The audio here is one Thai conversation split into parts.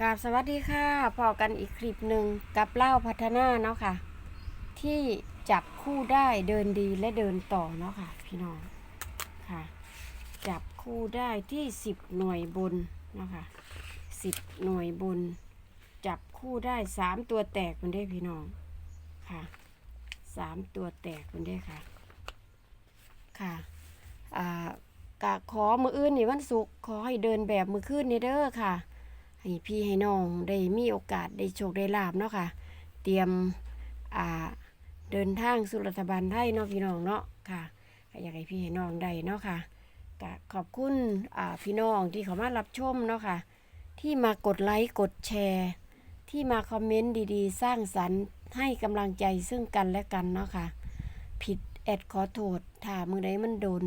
กราบสวัสดีค่ะพอกันอีกคลิปหนึ่งกับเล่าพัฒนาเนาะค่ะ ที่จับคู่ได้เดินดีและเดินต่อเนาะค่ะ พี่น้องค่ะ จับคู่ได้ที่10หน่วยบนเนาะค่ะ10หน่วยบน จับคู่ได้3ตัวแตกมันได้พี่น้องค่ะ3ตัวแตกมันได้ค่ะ ค่ะอ่ากะขอมืออื่นนี่วันศุกร์ขอให้เดินแบบมือขึ้นนี่เด้อค่ะ ให้พี่ให้น้องได้มีโอกาสได้โชคได้ลาบเนาะค่ะ เตรียมอ่าเดินทางสู่รัฐบาลไทยเนาะพี่น้องเนาะค่ะอยากให้พี่ให้น้องได้เนาะค่ะกะขอบคุณอ่าพี่น้องที่เขามารับชมเนาะค่ะ ที่มากดไลค์กดแชร์ ที่มาคอมเมนต์ดีๆ สร้างสรรค์ให้กำลังใจซึ่งกันและกันเนาะค่ะ ผิดแอดขอโทษถ้ามือใดมันโดน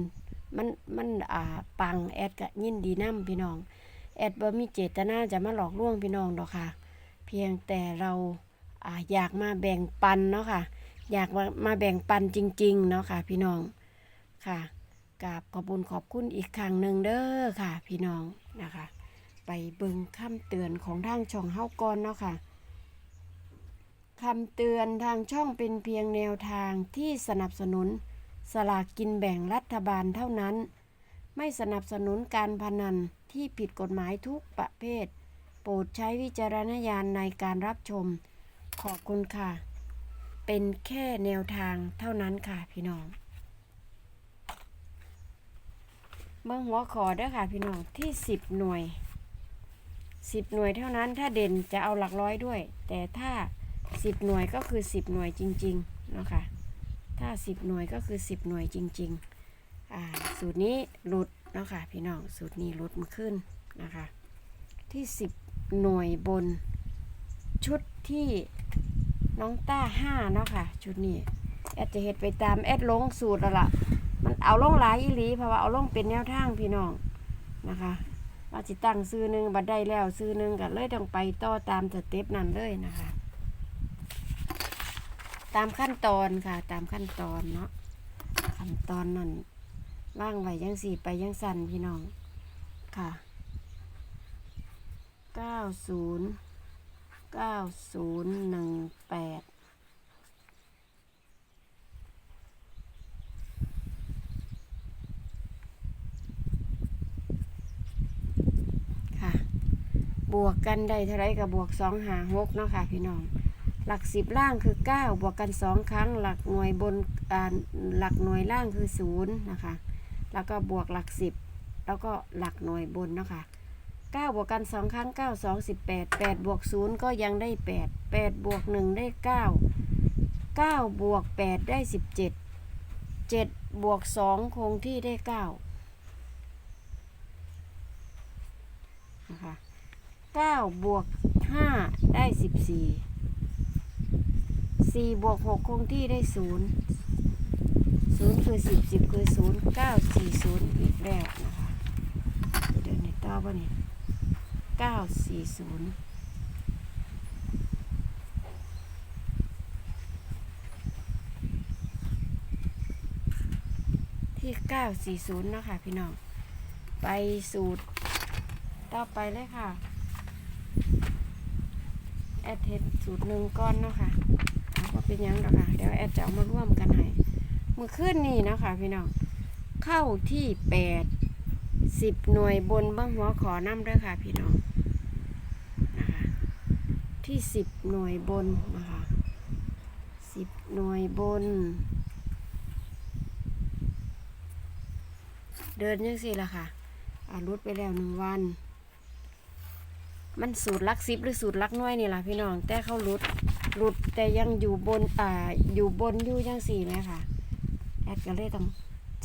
มันมันอ่าปังแอดก็ยินดีนํพี่น้อง แอดบ่มีเจตนาจะมาหลอกลวงพี่น้องดอกค่ะ เพียงแต่เราออยากมาแบ่งปันเนาะค่ะ อยากมามาแบ่งปันจริง ๆ เนาะค่ะ พี่น้องค่ะกราบขอบคุญขอบคุณอีกครั้งหนึ่งเด้อค่ะ พี่น้องนะคะ ไปเบิ่งคำเตือนของทางช่องเฮาก่อนเนาะค่ะคำเตือนทางช่องเป็นเพียงแนวทางที่สนับสนุน สลากกินแบ่งรัฐบาลเท่านั้น ไม่สนับสนุนการพนันที่ผิดกฎหมายทุกประเภท โปรดใช้วิจารณญาณในการรับชม ขอบคุณค่ะ เป็นแค่แนวทางเท่านั้นค่ะพี่น้องเมื่อหัวขอเด้อค่ะพี่น้องที่ 10 หน่วย 10 หน่วยเท่านั้นถ้าเด่นจะเอาหลักร้อยด้วย แต่ถ้า 10 หน่วยก็คือ 10 หน่วยจริงๆเนาะค่ะถ้า 10 หน่วยก็คือ 10 หน่วยจริง ๆ สูตรนี้หลุดเนาะค่ะพี่น้อง สูตรนี้หลุดมันขึ้นนะคะ ที่ 10 หน่วยบน ชุดที่น้องต้า5เนาะค่ะ ชุดนี้ แอดจะเฮ็ดไปตามแอดลงสูตรแล้วล่ะมันเอาลงหลายอีหลีเพราะว่าเอาลงเป็นแนวทางพี่น้องนะคะว่าสิตั้งซื้อหนึ่งบัดได้แล้วซื้อหนึ่งก็เลยต้องไปต่อตามสเต็ปนั้นเลยนะคะ ตามขั้นตอนค่ะ ตามขั้นตอนเนาะขั้นตอนนั่น ว่างไว้ยังสี่ไปยังสั่นพี่น้อง ค่ะเก้าศูนย์เก้าศูนย์หนึ่งแปดค่ะบวกกันได้เท่าไรกับบวกสองหาหกเนาะค่ะพี่น้อง หลักสิบล่างคือ9บวกกันสองครั้ง หลักหน่วยบนหลักหน่วยล่างคือ0นะคะ แล้วก็บวกหลักสิบแล้วก็หลักหน่วยบนเนาะคะ9บวกกัน2ครั้ง 9 2 18 8บวก0ก็ยังได้ 8 8บวก1ได้ 9 9บวก8ได้ 17 7บวก2คงที่ได้9นะคะ9บวก5ได้ 14สี่บวกหกคงที่ได้ศูนย์ ศูนย์คือสิบสิบคือศูนย์เก้าสี่ศูนย์อีกแล้วนะคะเดี๋ยวในต่อป่เนี่ยเก้าสี่ศูนย์ที่เก้าสี่ศูนย์นะคะพี่น้อง ไปสูตร ต่อไปเลยค่ะ แอดเทสสูตรหนึ่งก้อนเนาะค่ะเอาก็เป็นหยังดอกค่ะ เดี๋ยวแอดจะเอามา มือขึ้นนี่นะคะพี่น้องเข้าที่แปดสิบหน่วยบนบ้างหัวขอน้ำด้วยค่ะ พี่น้องนะคะที่สิบหน่วยบนนะคะสิบหน่วยบน เดินยังสิล่ะค่ะอารุดไปแล้วหนึ่งวัน มันสูตรลักซิบหรือสูตรลักน้อยนี่ล่ะพี่น้องแต่เขาหลุดหลุดแต่ยังอยู่บนอ่าอยู่บนอยู่ยังสี่ไหมค่ะ ดก็เลยต้อง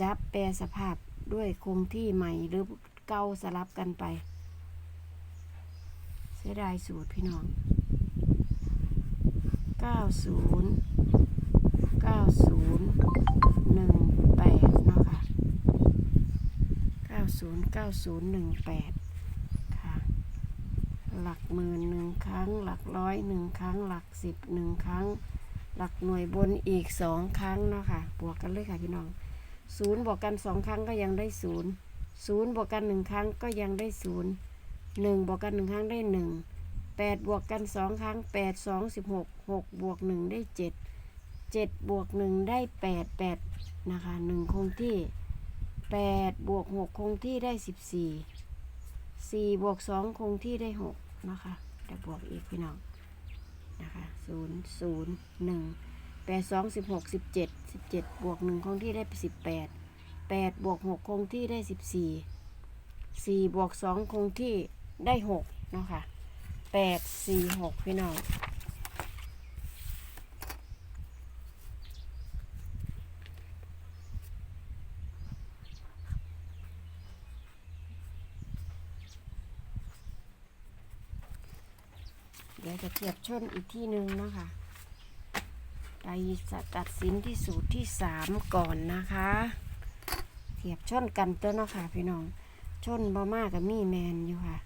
จับแปรสภาพด้วยคงที่ใหม่หรือเก่าสลับกันไป เสียดายสูตรพี่น้อง 90 90 18เนาะค่ะ 90 90 18 ค่ะ หลักหมื่นหนึ่งครั้ง หลักร้อยหนึ่งครั้ง หลักสิบหนึ่งครั้ง หลักหน่วยบนอีกสองครั้งเนาะค่ะ บวกกันเลยค่ะพี่น้องศูนย์บวกกันสองครั้งก็ยังได้ศูนย์ศูนย์บวกกันหนึ่งครั้งก็ยังได้ศูนย์หนึ่งบวกกันหนึ่งครั้งได้หนึ่งแปดบวกกันสองครั้งแปดสองสิบหกหกบวกหนึ่งได้เจ็ดเจ็ดบวกหนึ่งได้แปดแปดนะคะหนึ่งคงที่แปดบวกหกคงที่ได้สิบสี่สี่บวกสองคงที่ได้หกนะคะเดี๋ยวบวกอีกพี่น้อง นะคะศูนย์ศูนย์หนึ่งแปดสองสิบหกสิบเจ็ดสิบเจ็ดบวกหนึ่งคงที่ได้สิบแปดแปดบวกหกคงที่ได้สิบสี่สี่บวกสองคงที่ได้หกเนาะค่ะแปดสี่หกพี่น้อง จะเทียบชนอีกที่หนึ่งนะคะไปตัดสินที่สูตรที่สามก่อนนะคะ เทียบชนกันตัวเนาะค่ะพี่น้อง ชนบ่มากกับมี่แมนอยู่ค่ะ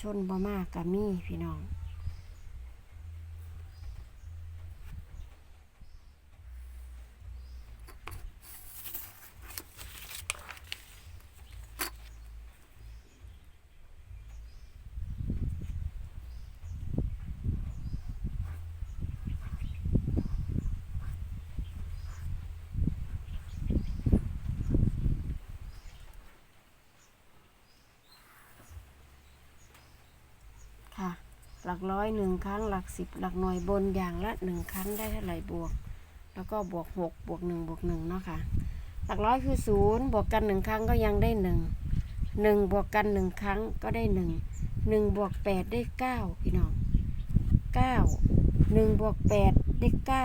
ชนบ่มากกับมี่พี่น้อง ค่ะ หลักร้อยหนึ่งครั้ง หลักสิบหลักหน่วยบนอย่างละหนึ่งครั้งได้เท่าไหร่บวก แล้วก็บวกหกบวกหนึ่งบวกหนึ่งเนาะค่ะ หลักร้อยคือศูนย์บวกกันหนึ่งครั้งก็ยังได้หนึ่งหนึ่งบวกกันหนึ่งครั้งก็ได้หนึ่งหนึ่งบวกแปดได้เก้าพี่น้องเก้าหนึ่งบวกแปดได้เก้า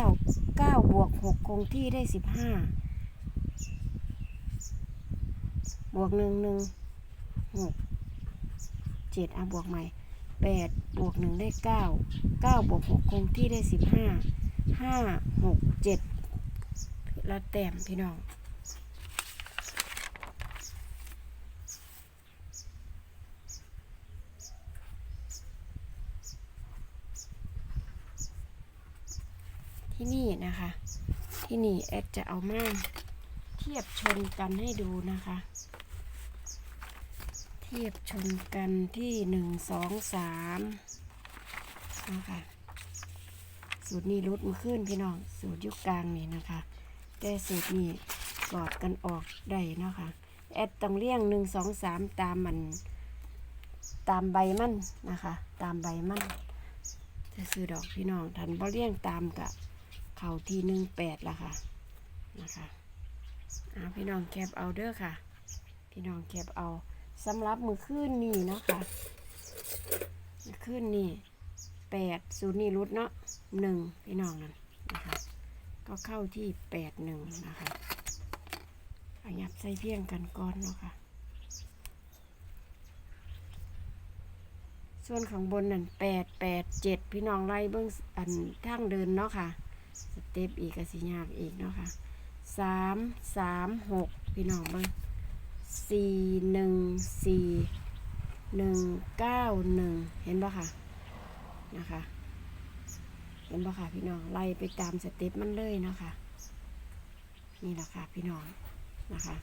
เก้าบวกหกคงที่ได้สิบห้าบวกหนึ่งหนึ่งหกเจ็ดอะบวกใหม่ แปดบวกหนึ่งได้เก้าเก้าบวกหกคงที่ได้สิบห้าห้าหกเจ็ดละแต้มพี่น้องที่นี่นะคะ ที่นี่แอดจะเอามาเทียบชนกันให้ดูนะคะ เทียบชนกันที่หนึ่งสองสามนะคะสูตรนี้รุดมาขึ้นพี่น้อง สูตรยุคกลางนี่นะคะ แต่สูตรนี้กอดกันออกได้เนาะคะแอดต้องเลี่ยงหนึ่งสองสามตามมัน ตามใบมันนะคะ ตามใบมันจะซื้อดอกพี่น้องทันบ่เลี่ยงตามกับเข่าทีหนึ่งแปดละค่ะนะคะอ่าพี่น้องแคปเอาเด้อค่ะ พี่น้องแคปเอา สำหรับมือขึ้นนี่เนาะคะมือขึ้นนี่แปดศูนย์นี่รุดเนาะหนึ่งพี่น้องนั่นนะคะก็เข้าที่แปดหนึ่งนะคะขยับใส่เพียงกันก่อนเนาะค่ะ ส่วนของบนนั่นแปดแปดเจ็ดพี่น้องไล่เบื้องอันทางเดินเนาะค่ะ สเต็ปอีกกสิยากอีกเนาะค่ะสามสามหกพี่น้องเบิ้ง สี่หนึ่งสี่หนึ่งเก้าหนึ่งเห็นปะค่ะนะคะเห็นปะค่ะพี่น้องไล่ไปตามสเต็ปมันเลยนะคะนี่แหละค่ะพี่น้องนะคะ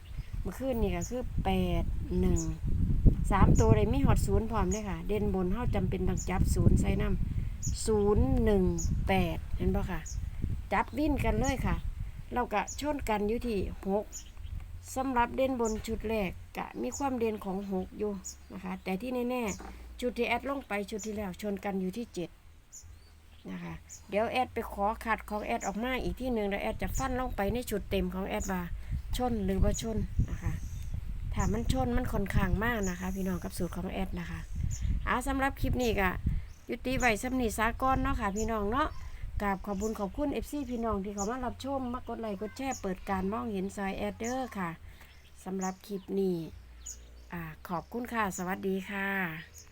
เมื่อคืนนี่ก็คือแปดหนึ่งสามตัวเลยมีหอดศูนย์พร้อมเลยค่ะ เด่นบนเท่าจำเป็นต้องจับศูนย์ใส่น้ำศูนย์หนึ่งแปดเห็นปะค่ะ จับวิ่นกันเลยค่ะ เรากะชนกันอยู่ที่หก สำหรับเด่นบนชุดแรกกะมีความเด่นของหกอยู่นะคะ แต่ที่แน่ๆชุดที่แอดลงไปชุดที่แล้วชนกันอยู่ที่เจ็ดนะคะเดี๋ยวแอดไปขอขัดของแอดออกมาอีกที่หนึ่งแล้วแอดจะฟันลงไปในชุดเต็มของแอดว่าชนหรือว่าชนนะคะถ้ามันชนมันค่อนข้างมากนะคะ พี่น้องกับสูตรของแอดนะคะเอาสำหรับคลิปนี้ก็ยุติไว้สำนีสากอนเนาะค่ะพี่น้องเนาะ กราบขอบคุญขอบคุณเอฟซีพี่น้องที่เขามารับชมมากดไลค์กดแชร์เปิดการมองเห็นซอยแอดเดอร์ค่ะสำหรับคลิปนี้อขอบคุณค่ะ สวัสดีค่ะ